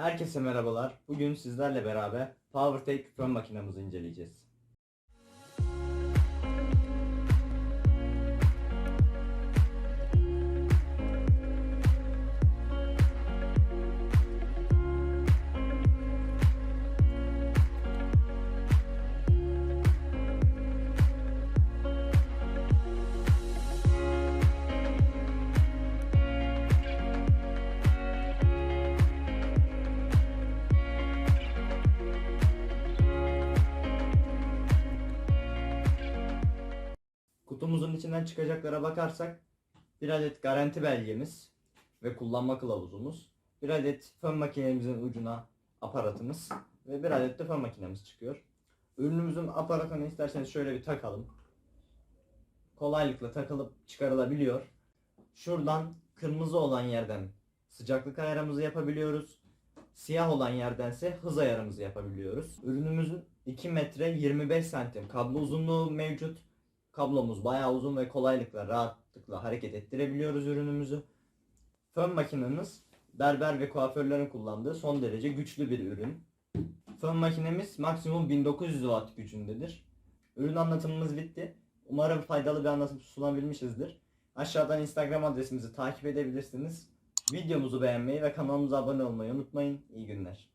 Herkese merhabalar. Bugün sizlerle beraber PowerTech fön makinamızı inceleyeceğiz. Kutumuzun içinden çıkacaklara bakarsak bir adet garanti belgemiz ve kullanma kılavuzumuz, bir adet fön makinemizin ucuna aparatımız ve bir adet de fön makinemiz çıkıyor. Ürünümüzün aparatını isterseniz şöyle bir takalım. Kolaylıkla takılıp çıkarılabiliyor. Şuradan kırmızı olan yerden sıcaklık ayarımızı yapabiliyoruz. Siyah olan yerdense hız ayarımızı yapabiliyoruz. Ürünümüzün 2 metre 25 santim kablo uzunluğu mevcut. Kablomuz bayağı uzun ve kolaylıkla rahatlıkla hareket ettirebiliyoruz ürünümüzü. Fön makinemiz berber ve kuaförlerin kullandığı son derece güçlü bir ürün. Fön makinemiz maksimum 1900 watt gücündedir. Ürün anlatımımız bitti. Umarım faydalı bir anlatım sunabilmişizdir. Aşağıdan Instagram adresimizi takip edebilirsiniz. Videomuzu beğenmeyi ve kanalımıza abone olmayı unutmayın. İyi günler.